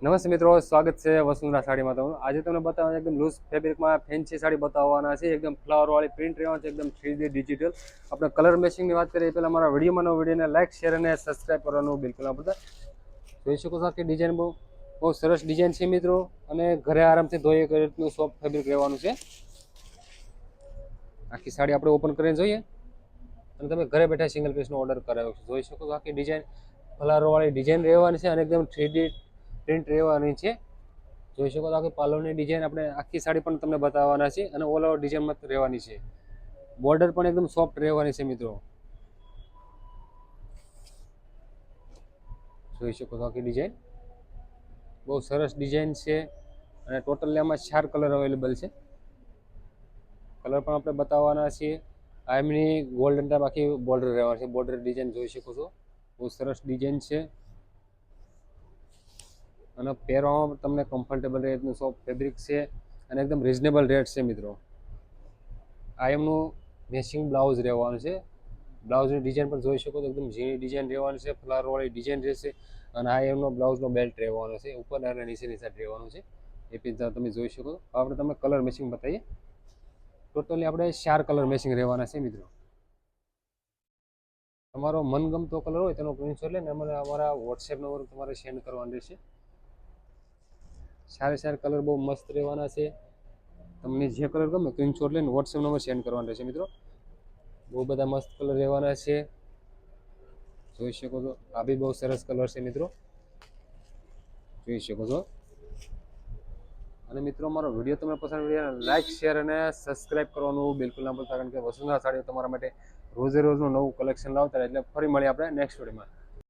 નમસ્તે મિત્રો, સ્વાગત છે વસુંધરા સાડીમાં તમારું. આજે તમને બતાવવાનું એકદમ લૂઝ ફેબ્રિકમાં ફેન્સી સાડી બતાવવાના છે. એકદમ ફ્લાવરવાળી પ્રિન્ટ રહેવાનું છે, એકદમ થ્રી ડિજિટલ આપણે કલર મેચિંગની વાત કરીએ પહેલાં મારા વિડીયોમાં નવો વિડીયોને લાઇક શેર અને સબસ્ક્રાઈબ કરવાનું બિલકુલ ના ભૂલતા. જોઈ શકો છો ડિઝાઇન બહુ બહુ સરસ ડિઝાઇન છે મિત્રો. અને ઘરે આરામથી ધોઈ રીતનું સોફ્ટ ફેબ્રિક રહેવાનું છે. આખી સાડી આપણે ઓપન કરીને જોઈએ. અને તમે ઘરે બેઠા સિંગલ પીસનો ઓર્ડર કરાવ્યો જોઈ શકો છો આખી ડિઝાઇન ફલારોવાળી ડિઝાઇન રહેવાની છે અને એકદમ થ્રી પ્રિન્ટ રહેવાની છે. જોઈ શકો તો આખી પાલોની ડિઝાઇન આપણે આખી સાડી પણ તમને બતાવવાના છે અને ઓલ ઓવર ડિઝાઇનમાં રહેવાની છે. બોર્ડર પણ એકદમ સોફ્ટ રહેવાની છે મિત્રો. જોઈ શકો છો આખી ડિઝાઇન બહુ સરસ ડિઝાઇન છે અને ટોટલી આમાં ચાર કલર અવેલેબલ છે. કલર પણ આપણે બતાવવાના છીએ. આ એમની ગોલ્ડન ટાઈપ આખી બોર્ડર રહેવાની છે. બોર્ડર ડિઝાઇન જોઈ શકો છો. બહુ સરસ ડિઝાઇન છે. અને પહેરવામાં તમને કમ્ફર્ટેબલ રેટનું સોફ્ટ ફેબ્રિક છે અને એકદમ રિઝનેબલ રેટ છે મિત્રો. આ એમનું મેચિંગ બ્લાઉઝ રહેવાનું છે. બ્લાઉઝની ડિઝાઇન પણ જોઈ શકો તો એકદમ ઝીણી ડિઝાઇન રહેવાની છે ફ્લાવરવાળી ડિઝાઇન રહેશે અને આ એમનો બ્લાઉઝનો બેલ્ટ રહેવાનો છે, ઉપર અને નીચેની સાઈડ રહેવાનું છે. એ પીઝા તમે જોઈ શકો તો આપણે તમે કલર મેચિંગ બતાવીએ. ટોટલી આપણે ચાર કલર મેચિંગ રહેવાના છે મિત્રો. તમારો મનગમતો કલર હોય તેનો સ્ક્રીનશોટ લઈને અમારા અમારા વોટ્સએપ નંબર તમારે સેન્ડ કરવાનો રહેશે. સારા સારા કલર બહુ મસ્ત રહેવાના છે. તમને જે કલર ગમે સ્ક્રીનશોટ લઈને વોટ્સએપ નંબર સેન્ડ કરવાનો રહેશે મિત્રો. બહુ બધા મસ્ત કલર રહેવાના છે. જોઈ શકો છો, આ બી બહુ સરસ કલર છે મિત્રો. જોઈ શકો છો. અને મિત્રો મારો વીડિયો તમને પસંદ વીડિયો લાઇક શેર અને સબસ્ક્રાઇબ કરવાનું બિલકુલ ના ભૂલતા, કારણ કે વસુંધરા સાડીઓ તમારા માટે રોજે રોજનું નવું કલેક્શન લાવતા એટલે ફરી મળીએ આપણે નેક્સ્ટ વિડીયોમાં